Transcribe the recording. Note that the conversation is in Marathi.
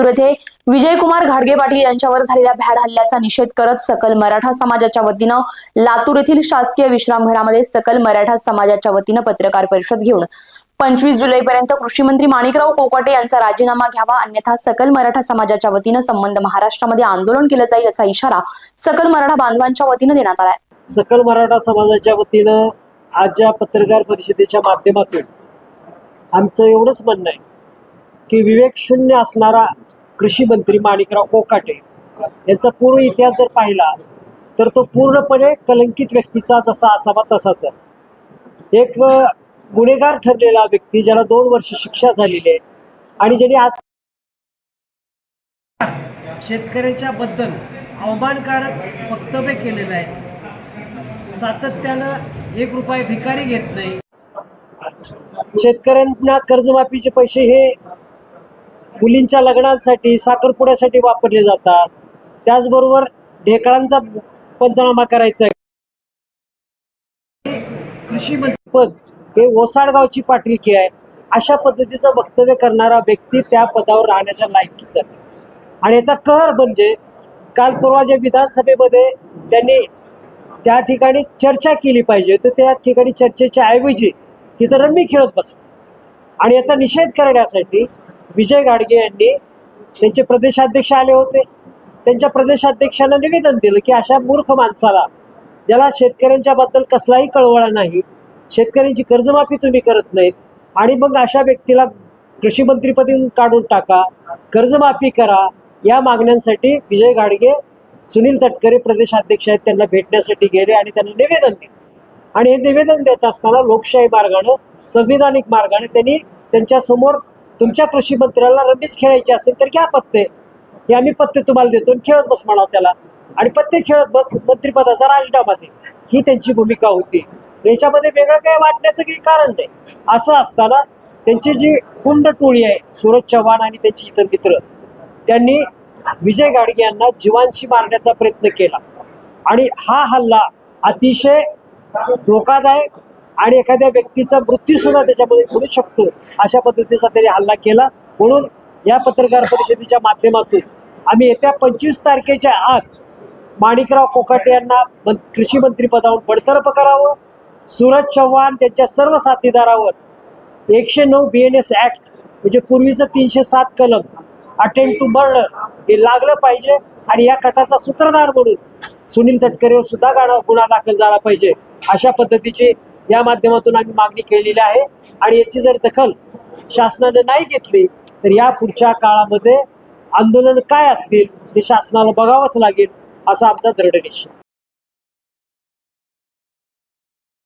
लातूर येथे विजयकुमार घाडगे पाटील यांच्यावर झालेल्या भ्याड हल्ल्याचा निषेध करत सकल मराठा समाजाच्या वतीनं लातूर येथील शासकीय विश्रामघरामध्ये सकल मराठा समाजाच्या वतीनं पत्रकार परिषद घेऊन पंचवीस जुलैपर्यंत कृषी मंत्री माणिकराव कोकाटे यांचा राजीनामा घ्यावा अन्यथा सकल मराठा समाजाच्या वतीनं संबंध महाराष्ट्रामध्ये आंदोलन केलं जाईल असा इशारा सकल मराठा बांधवांच्या वतीनं देण्यात आलाय. सकल मराठा समाजाच्या वतीनं आज या पत्रकार परिषदेच्या माध्यमातून आमचं एवढंच म्हणणं आहे की विवेक शून्य असणारा कृषी मंत्री माणिकराव कोकाटे यांचा पूर्ण इतिहास जर पाहिला तर तो पूर्णपणे कलंकित व्यक्तीचा जसा असावा तसाच आहे. एक गुन्हेगार ठरलेला व्यक्ती ज्याला दोन वर्ष शिक्षा झालेली आहे आणि ज्याने आज शेतकऱ्यांच्या बद्दल अवमानकारक वक्तव्य केलेलं आहे. सातत्यानं एक रुपये भिकारी घेत नाही. शेतकऱ्यांना कर्जमाफीचे पैसे हे मुलींच्या लग्नासाठी साखरपुड्यासाठी वापरले जातात. त्याचबरोबर ढेकळांचा पंचनामा करायचा आहे. कृषी मंत्री पद हे ओसाडगावची पाटीलकी आहे. अशा पद्धतीचं वक्तव्य करणारा व्यक्ती त्या पदावर राहण्याच्या लायकीचा आहे. आणि याचा कहर म्हणजे काल परवा ज्या विधानसभेमध्ये त्यांनी त्या ठिकाणी चर्चा केली पाहिजे तर त्या ठिकाणी चर्चेच्या ऐवजी तिथं रम्मी खेळत बसले. आणि याचा निषेध करण्यासाठी विजय गाडगे यांनी त्यांचे प्रदेशाध्यक्ष आले होते. त्यांच्या प्रदेशाध्यक्षांना निवेदन दिलं की अशा मूर्ख माणसाला ज्याला शेतकऱ्यांच्या बद्दल कसलाही कळवळा नाही शेतकऱ्यांची कर्जमाफी तुम्ही करत नाहीत आणि मग अशा व्यक्तीला कृषी मंत्रीपदी काढून टाका कर्जमाफी करा या मागण्यांसाठी विजय गाडगे सुनील तटकरे प्रदेशाध्यक्ष आहेत त्यांना भेटण्यासाठी गेले आणि त्यांना निवेदन दिले. आणि हे निवेदन देत असताना लोकशाही मार्गानं संविधानिक मार्गाने त्यांनी त्यांच्यासमोर तुमच्या कृषी मंत्र्याला रमीच खेळायची असेल तर घ्या पत्ते. हे आम्ही पत्ते तुम्हाला देतो आणि खेळत बस म्हणावं त्याला. आणि पत्ते खेळत बस मंत्रिपदाचा राजीनामा दे. ही त्यांची भूमिका होती. याच्यामध्ये वेगळं काही वाटण्याचं काही कारण नाही. असं असताना त्यांची जी कुंड टोळी आहे सूरज चव्हाण आणि त्यांचे इतर मित्र त्यांनी विजय गाडगे यांना जीवांशी मारण्याचा प्रयत्न केला. आणि हा हल्ला अतिशय धोकादायक आणि एखाद्या व्यक्तीचा मृत्यूसुद्धा त्याच्यामध्ये घडू शकतो. अशा पद्धतीचा त्यांनी हल्ला केला. म्हणून या पत्रकार परिषदेच्या माध्यमातून आम्ही येत्या पंचवीस तारखेच्या आत माणिकराव कोकाटे यांना मं- कृषी मंत्रीपदावर बडतर्फ करावं. सूरज चव्हाण त्यांच्या सर्व साथीदारावर एकशे नऊ बी एन एस ॲक्ट म्हणजे पूर्वीचं तीनशे सात कलम अटेम्प्ट टू मर्डर हे लागलं पाहिजे आणि या कटाचा सूत्रधार म्हणून सुनील तटकरेवर सुद्धा गाणं गुन्हा दाखल झाला पाहिजे. अशा पद्धतीची या माध्यमातून आम्ही मागणी केलेली आहे. आणि याची जर दखल शासनाने नाही घेतली तर या पुढच्या काळामध्ये आंदोलन काय असतील हे शासनाला बघावंच लागेल असा आमचा दृढ निश्चय